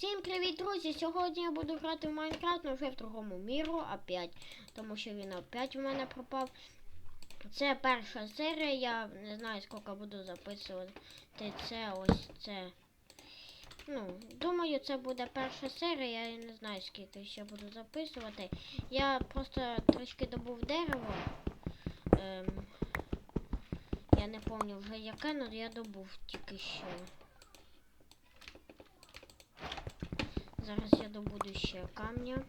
Всім привіт, друзі! Сьогодні я буду грати в Майнкрафт, але вже в другому міру опять. Тому що він опять в мене пропав. Це перша серія, я не знаю скільки буду записувати. Це ось це. Ну, думаю, це буде перша серія, я не знаю скільки ще буду записувати. Я просто трішки добув дерево. Ем, я не пам'ятаю вже яке, але я добув тільки що. Зараз я добуду ще камня.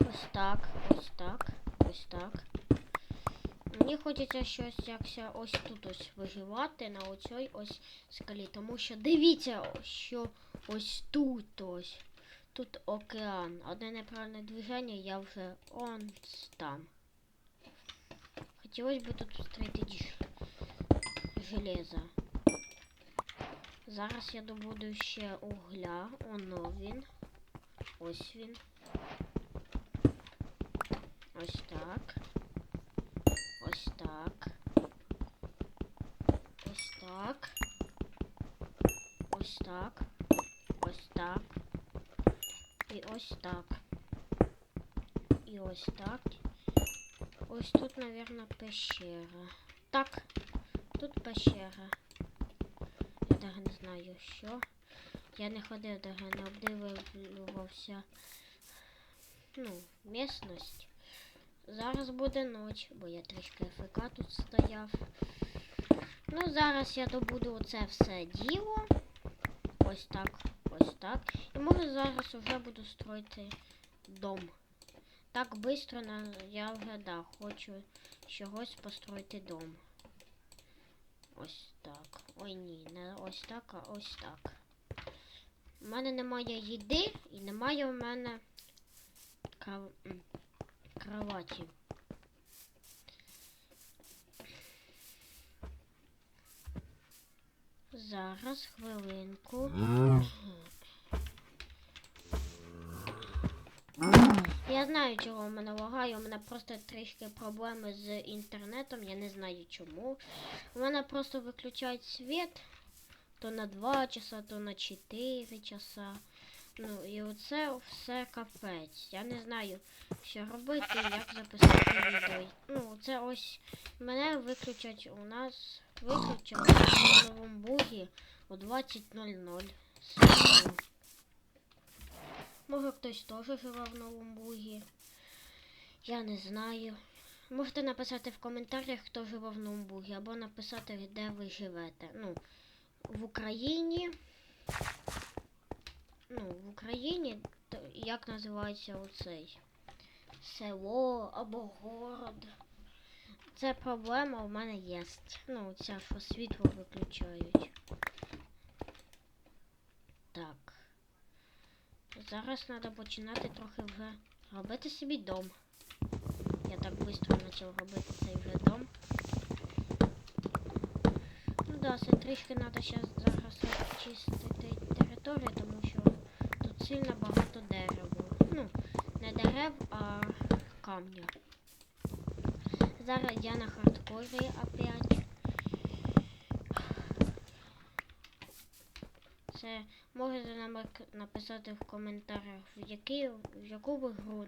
Ось так, ось так, ось так. Мені хочеться щось якся ось тут ось виживати на оцій ось скалі. Тому що дивіться, що ось тут ось. Тут океан. Одне неправильне движення, я вже он там. Хотілося б тут ж- железо. Зараз я добуду ще угля. Оно він. Ось він. Ось так. Ось так. Ось так. Ось так. Ось так. І ось так. І ось так. Ось тут, наверное, пещера. Так, тут пещера. Я не знаю що. Я не ходив, даже не обдивлювався. Ну, місцевість. Зараз буде ніч, бо я трішки ФК тут стояв. Ну, зараз я добуду оце все діло. Ось так, ось так. І може зараз вже буду строїти дом. Так швидко я вже да, хочу чогось построїти дом. Ось так. Ой ні, не ось так, а ось так. У мене немає їди і немає в мене крав... кроваті. Зараз хвилинку. Я знаю, чого в мене лагає. У мене просто трішки проблеми з інтернетом. Я не знаю чому. У мене просто виключають світ то на 2 часа, то на 4 часа. Ну і оце все капець. Я не знаю, що робити, як записати відео. Ну, це ось мене виключать у нас виключили в новому бугі о 20.00. Може хтось теж живе в новому бугі. Я не знаю. Можете написати в коментарях, хто живе в новому бугі, або написати, де ви живете. Ну, в Україні. Ну, в Україні, як називається оцей? Село або город. Це проблема у мене є. Ну, ця, що світло виключають. Так. Зараз треба починати трохи вже робити собі дом. Я так швидко почав робити цей вже дом. Ну да, це трішки треба зараз очистити територію, тому що тут сильно багато дерева. Ну, не дерев, а камня. Зараз я на хардкорі опять. Це можете нам написати в коментарях, в, який, в яку ви гру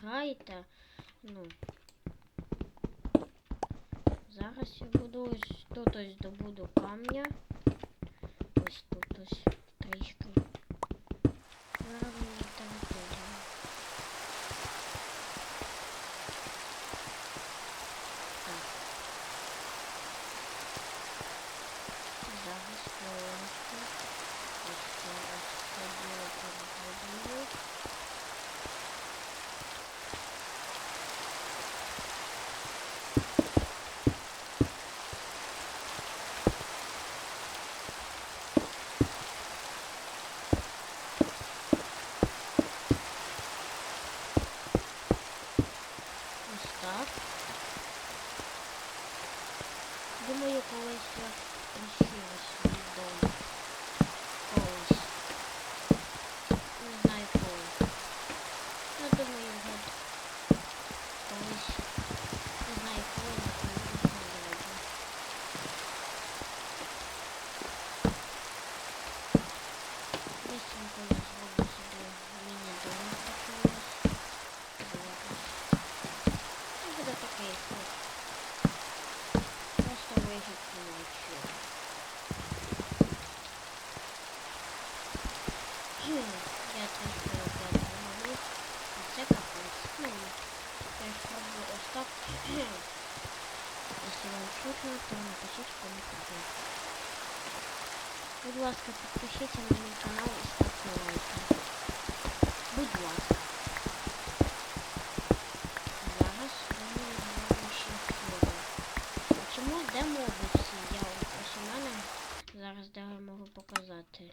граєте. Ну. Зараз я буду ось тут ось добуду камня. Ось тут ось чутно, то напишіть в коментарі. Будь ласка, подпишите на мой канал и ставьте лайки. Будь ласка. Зараз ми наші хвилі. Чому де моби всі? Я ось у зараз де я можу показати.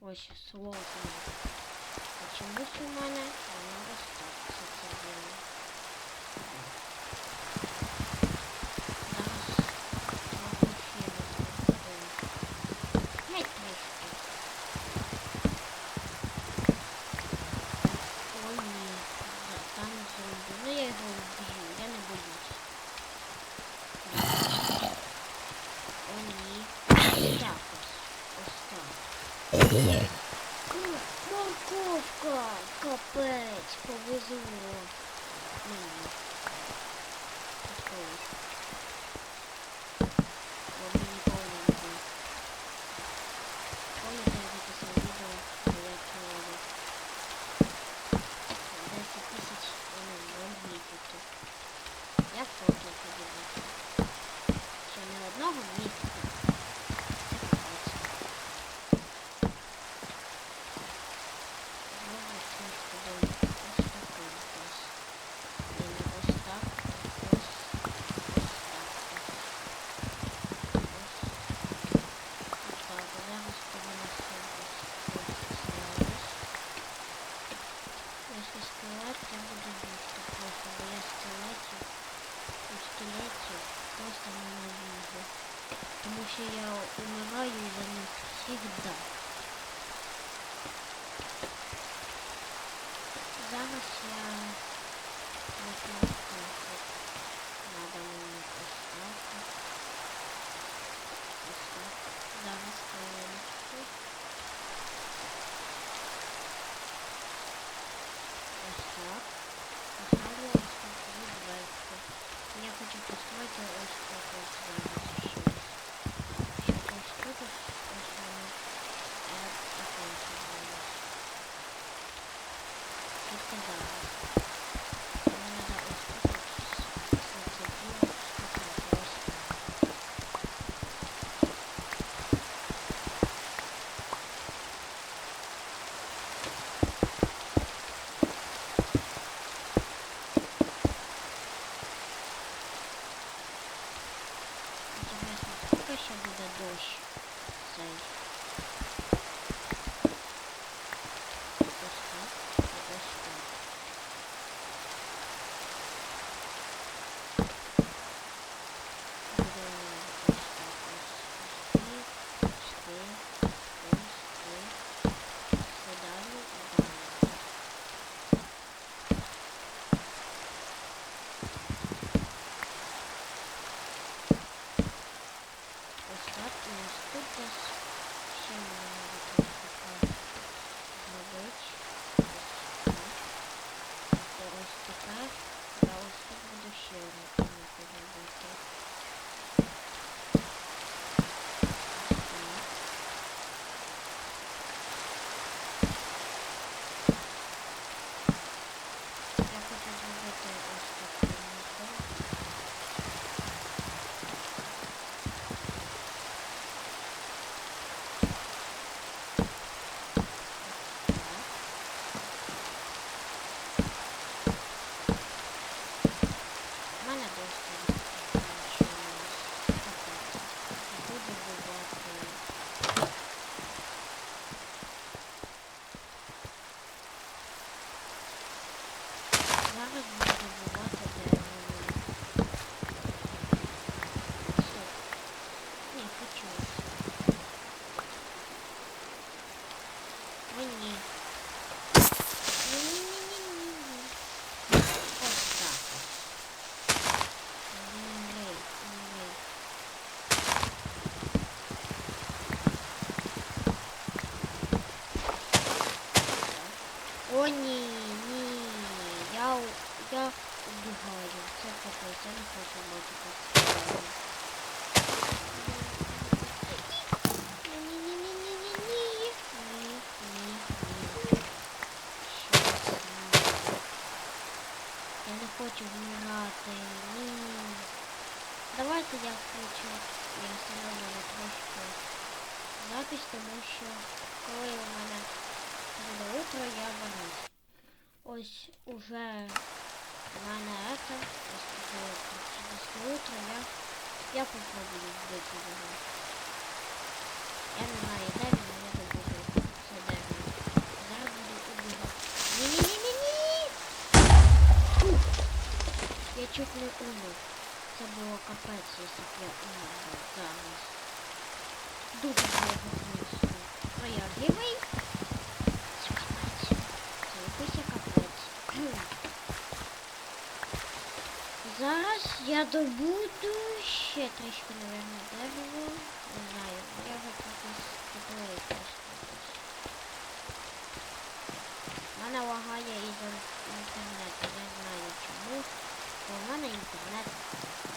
Ось слово. А чомусь у мене воно ось. Yeah. Thank you. хочу вмирати. Давайте я включу. Я встановлю трошки запись, тому что. коли у мене буде утро, я вернусь. Ось уже у мене это Через утро я я попробую вбити. Я не знаю. Я умер. Це було капець, якщо б я умер зараз. Дуже. А я живий? Це. Зараз я добуду ще трішки, мабуть, дерево. Не знаю, я вже скиплею просто. У мене лагає із інтернету, не знаю чому. Бо в мене інтернет. Я